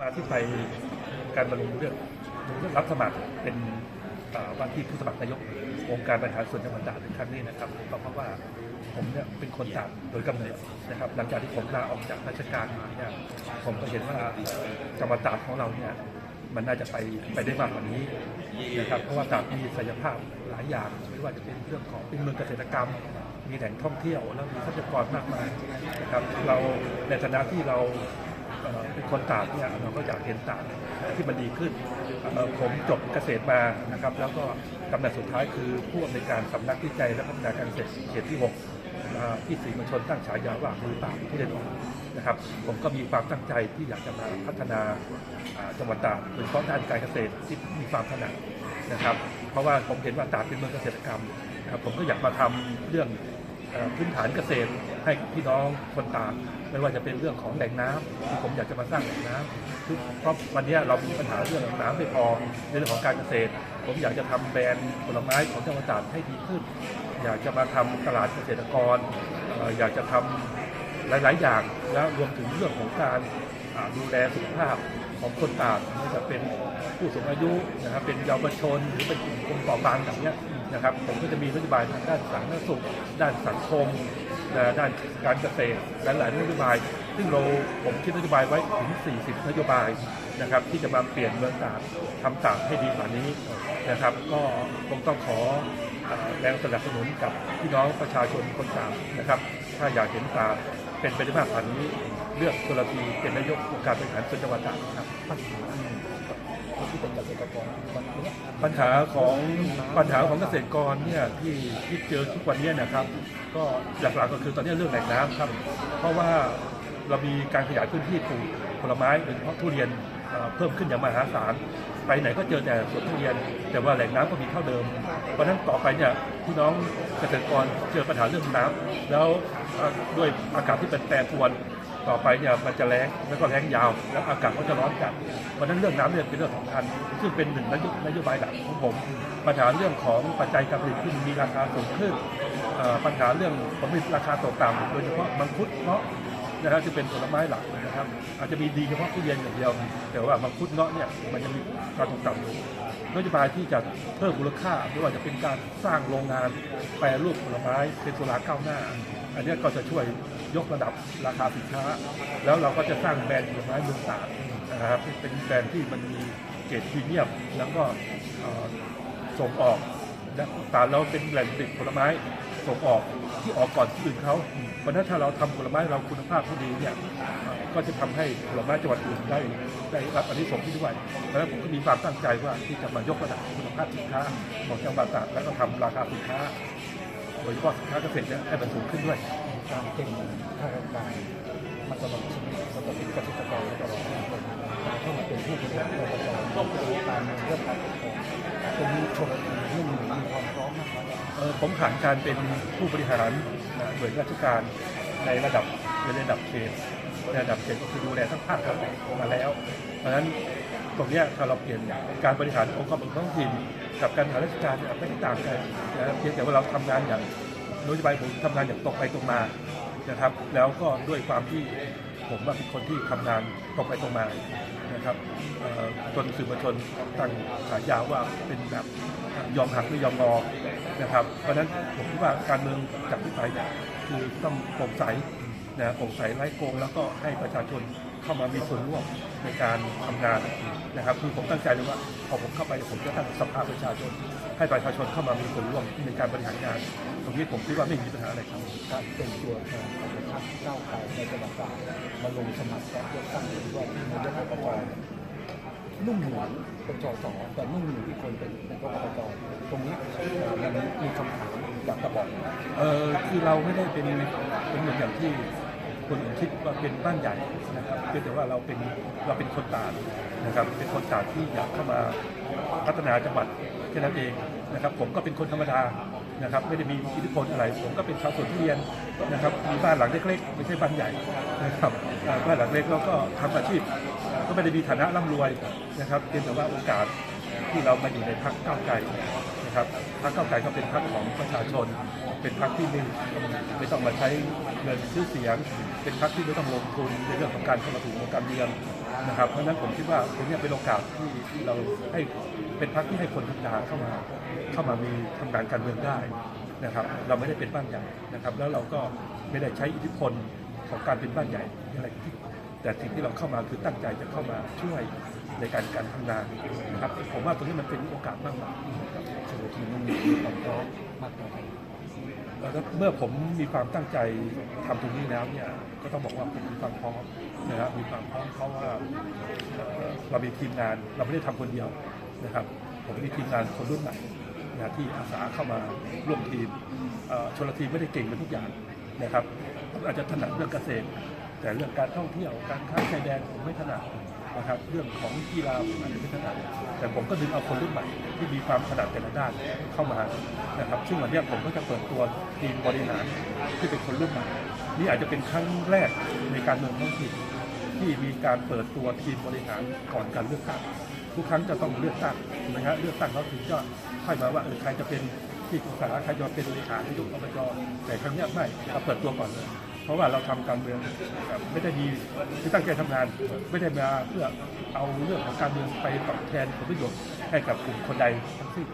มาที่ไปการมาลงเรื่องรับสมัครเป็นว่าที่ผู้สมัครนายกองค์การบริหารส่วนจังหวัดตราดในครั้งนี้นะครับก็เพราะว่าผมเนี่ยเป็นคนตราดโดยกำเนิดนะครับ หลังจากที่ผมลาออกจากราชการมาเนี่ยผมก็เห็นว่าจังหวัดตราดของเราเนี่ยมันน่าจะไปไปได้มากกว่านี้นะครับเพราะว่าตราดมีศักยภาพหลายอย่างไม่ว่าจะเป็นเรื่องของเป็นเมืองเกษตรกรรม มีแหล่งท่องเที่ยวแล้วมีทรัพยากรมากมายนะครับเราในฐานะที่เรา เป็นคนตาดเนี่ยเราก็อยากเห็นตาดที่มันดีขึ้น ผมจบเกษตรมานะครับ แล้วก็ตำแหน่งสุดท้ายคือผู้อำนวยการสำนักวิจัยและพัฒนาการเกษตรเขตที่ 6 ที่สื่อมวลชนตั้งฉายาว่ามือปราบที่เด่นออกนะครับ ผมก็มีความตั้งใจที่อยากจะมาพัฒนาจังหวัดตาดโดยเฉพาะด้านการเกษตรที่มีความถนัดนะครับ เพราะว่าผมเห็นว่าตาดเป็นเมืองเกษตรกรรมนะครับผมก็อยากมาทำเรื่อง พื้นฐานเกษตรให้พี่น้องคนตากไม่ว่าจะเป็นเรื่องของแหล่งน้ำที่ผมอยากจะมาสร้างแหล่งน้ำเพราะวันนี้เรามีปัญหาเรื่องน้ำไม่พอในเรื่องของการเกษตร ผมอยากจะทำแบรนด์ผลไม้ของจังหวัดตากให้ดีขึ้น อยากจะมาทำตลาดเกษตรกร อยากจะทำหลาย ๆ อย่างแล้วรวมถึงเรื่องของการดูแลสุขภาพของคนตากไม่ว่าจะเป็นผู้สูงอายุนะครับเป็นเยาวชนหรือเป็นกลุ่มคนเปราะบางอย่างเนี้ย นะครับผมก็จะมีนโยบายทางด้านสาธารณสุข ด้านสังคม ด้านการเกษตรหลายๆนโยบาย ซึ่งเราผมคิดนโยบายไว้ถึง 40 นโยบายนะครับที่จะมาเปลี่ยนเมืองตราดทำตราดให้ดีกว่านี้นะครับ ก็คงต้องขอแรงสนับสนุนกับพี่น้องประชาชนคนตาดนะครับ ถ้าอยากเห็นตาเป็นไปได้มากกว่านี้เลือกชลพีเป็นนายกองค์การบริหารส่วนจังหวัดตาดครับปัญหา ที่เป็นเกษตรกรวันนี้ปัญหาของปัญหาของเกษตรกรเนี่ยที่ที่เจอทุกวันเนี้นะครับ ก็หลักๆก็คือตอนนี้เรื่องแหล่งน้ำครับ เพราะว่าเรามีการขยายพื้นที่ปลูกผลไม้โดยเฉพาะทุเรียน เพิ่มขึ้นอย่างมหาศาลไปไหนก็เจอแต่สวนทุเรียน แต่ว่าแหล่งน้ำก็มีเท่าเดิม เพราะฉะนั้นต่อไปเนี่ยพี่น้องเกษตรกรเจอปัญหาเรื่องน้ำแล้วด้วยอากาศที่เป็นแปรปรวนต่อไปเนี่ยมันจะแรงแล้วก็แรงยาว แล้วอากาศก็จะร้อนจัดเพราะนั้นเรื่องน้ำเนี่ยเป็นเรื่องสำคัญซึ่งเป็นหนึ่งนโยนโยบายหลักของผมปัญหาเรื่องของปัจจัยการผลิตที่มีราคาสูงขึ้นปัญหาเรื่องผลผลิตราคาตกต่ำโดยเฉพาะมังคุดเงาะ นะครับที่เป็นผลไม้หลักนะครับ อาจจะมีดีเฉพาะทุเรียนอย่างเดียว แต่ว่ามังคุดเงาะเนี่ยมันยังมีราคาตกต่ำอยู่นโยบายที่จะเพิ่มมูลค่าไม่ว่าจะเป็นการสร้างโรงงานแปรรูปผลไม้เป็นสุราก้าวหน้า อันนี้ก็จะช่วยยกระดับราคาสินค้า แล้วเราก็จะสร้างแบรนด์ผลไม้เมืองตาดนะครับเป็นแบรนด์ที่มันมีเกรดพรีเมียมแล้วก็เอ่อส่งออก แตรเราเป็นแหล่งผลิตผลไม้ส่งออกที่ออกก่อนที่อื่นเขาเพราะนั้นถ้าเราทำผลไม้เราคุณภาพที่ดีเนี่ยก็จะทำให้ผลไม้จังหวัดอื่นได้ได้รับอันนี้ส่งที่ด้วยเพราะนั้นผมก็มีความตั้งใจว่าที่จะมายกระดับคุณภาพสินค้าของจังหวัดตราดแล้วก็ทำราคาสินค้าโดยเฉพาะสินค้าเกษตรเนี่ยให้มันสูงขึ้นด้วยการเป็นข้าราชการมาตลอดชีวิตแล้วก็เป็นเกษตรกรตลอดการเข้ามาเป็นผู้บริหารอบตก็เป็นการเงเรื่องการปกครอง ตรงนี้ชมไม่มีมีความพร้อมมากน้อยเอ่อผมผ่านการเป็นผู้บริหารนะหน่วยราชการในระดับในระดับเขตในระดับเขตก็คือดูแลทั้งภาคทั้งมาแล้ว เพราะฉะนั้นตรงนี้ถ้าเราเปลี่ยนการบริหารองค์กรปกครองท้องถิ่นกับการบริหารราชการไม่ได้ต่างกันนะเพียงแต่ว่าเราทำงานอย่างนโยบายผมทำงานอย่างตรงไปตรงมานะครับ แล้วก็ด้วยความที่ผมว่าเป็นคนที่ทำงาน ตรงไปตรงมานะครับจนสื่อมวลชนตั้งฉายาว่าเป็นแบบยอมหักไม่ยอมงอนะครับ เพราะฉะนั้นผมคิดว่าการเมืองจากที่ไปเนี่ยคือต้องโปร่งใสนะโปร่งใสไร้โกงแล้วก็ให้ประชาชนเข้ามามีส่วนร่วมในการทำงานนะครับ คือผมตั้งใจเลยว่าพอผมเข้าไปผมจะตั้งสภาประชาชน ให้ประชาชนเข้ามามีส่วนร่วมในการบริหารงาน ตรงนี้ผมคิดว่าไม่มีปัญหาอะไรครับการเป็นตัว ก้าวไกลในจังหวัดตราดมาลงสมัครรับเลือกตั้งเป็นว่าที่นายกอบจนุ่มหนูเป็นสสแต่นุ่มหนูที่คนเป็นนายกอบจตรงนี้มันมีคำถามอยากจะบอกเออคือเราไม่ได้เป็นเป็นเหมือนอย่างที่คนอื่นคิดว่าเป็นบ้านใหญ่นะครับเพียงแต่ว่าเราเป็นเราเป็นคนตาดนะครับ เป็นคนตาดที่อยากเข้ามาพัฒนาจังหวัดแค่นั้นเองนะครับ ผมก็เป็นคนธรรมดา นะครับไม่ได้มีอิทธิพลอะไร ผมก็เป็นชาวสวนทุเรียนนะครับมีบ้านหลังเล็กๆไม่ใช่บ้านใหญ่นะครับบ้านหลังเล็กแล้วก็ทำอาชีพ ก็ไม่ได้มีฐานะร่ำรวยนะครับเพียงแต่ว่าโอกาสที่เรามาอยู่ในพรรคก้าวไกล นะครับพรรคเก้าไกลก็เป็นพรรคของประชาชน เป็นพรรคที่ไม่ไม่ต้องมาใช้เงินซื้อเสียง เป็นพรรคที่ไม่ต้องลงทุนในเรื่องของการเข้ามาถึงวงการเมืองนะครับ เพราะฉะนั้นผมคิดว่าตรงนี้เป็นโอกาสที่ที่เราให้เป็นพรรคที่ให้คนธรรมดาเข้ามาเข้ามามีทำงานการเมืองได้นะครับ เราไม่ได้เป็นบ้านใหญ่นะครับ แล้วเราก็ไม่ได้ใช้อิทธิพลของการเป็นบ้านใหญ่อะไรที่แต่สิ่งที่เราเข้ามาคือตั้งใจจะเข้ามาช่วย ในการการทำงานนะครับผมว่าตรงนี้มันเป็นโอกาสมากกว่าสรุปทีมนุ่มหนูมีความพร้อมมากน้อยแค่ไหนแล้วเมื่อผมมีความตั้งใจทำตรงนี้แล้วเนี่ยก็ต้องบอกว่าผมมีความพร้อมนะครับมีความพร้อมเพราะว่าเอ่อเรามีทีมงานเราไม่ได้ทำคนเดียวนะครับ ผมมีทีมงานคนรุ่นใหม่นะที่อาสาเข้ามาร่วมทีมเอ่อชลทีมไม่ได้เก่งไปทุกอย่างนะครับผมอาจจะถนัดเรื่องเกษตร แต่เรื่องการท่องเที่ยวการค้าชายแดนผมไม่ถนัด นะครับเรื่องของกีฬาผมอาจจะไม่ถนัดแต่ผมก็ดึงเอาคนรุ่นใหม่ที่มีความถนัดแต่ละด้านเข้ามานะครับ ซึ่งวันนี้ผมก็จะเปิดตัวทีมบริหารที่เป็นคนรุ่นใหม่นี่อาจจะเป็นครั้งแรกในการเมืองท้องถิ่นที่มีการเปิดตัวทีมบริหารก่อนการเลือกตั้งทุกครั้งจะต้องเลือกตั้งนะฮะเลือกตั้งแล้วถึงจะค่อยมาว่าเออใครจะเป็นที่ปรึกษาใครจะเป็นบริหารนายกอบจแต่ครั้งนี้ไม่เราเปิดตัวก่อนเลย เพราะว่าเราทำการเมืองแบบไม่ได้ดีที่ตั้งใจทำงาน ไม่ได้มาเพื่อเอาเรื่องของการเมืองไปตอบแทนผลประโยชน์ให้กับกลุ่มคนใดทั้งสิ้น